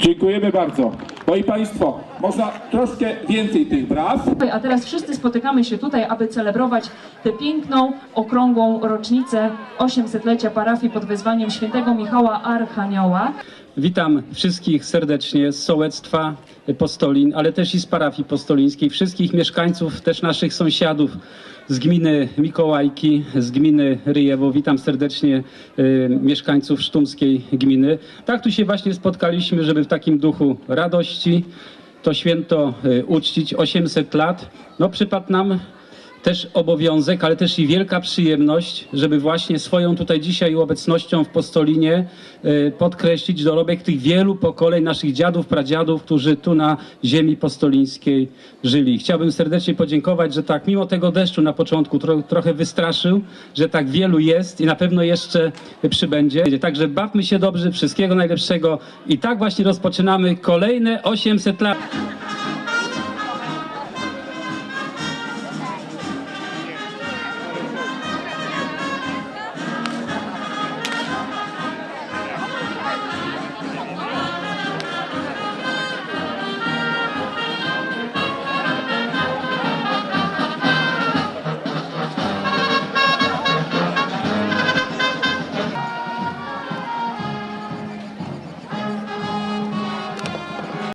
Dziękujemy bardzo. Moi Państwo, można troszkę więcej tych braw. A teraz wszyscy spotykamy się tutaj, aby celebrować tę piękną, okrągłą rocznicę 800-lecia parafii pod wezwaniem świętego Michała Archanioła. Witam wszystkich serdecznie z sołectwa Postolin, ale też i z parafii postolińskiej, wszystkich mieszkańców, też naszych sąsiadów z gminy Mikołajki, z gminy Ryjewo. Witam serdecznie y, mieszkańców sztumskiej gminy. Tak tu się właśnie spotkaliśmy, żeby w takim duchu radości to święto y, uczcić 800 lat. No przypadł nam też obowiązek, ale też i wielka przyjemność, żeby właśnie swoją tutaj dzisiaj obecnością w Postolinie y, podkreślić dorobek tych wielu pokoleń naszych dziadów, pradziadów, którzy tu na ziemi postolińskiej żyli. Chciałbym serdecznie podziękować, że tak mimo tego deszczu na początku tro, trochę wystraszył, że tak wielu jest i na pewno jeszcze przybędzie. Także bawmy się dobrze, wszystkiego najlepszego i tak właśnie rozpoczynamy kolejne 800 lat.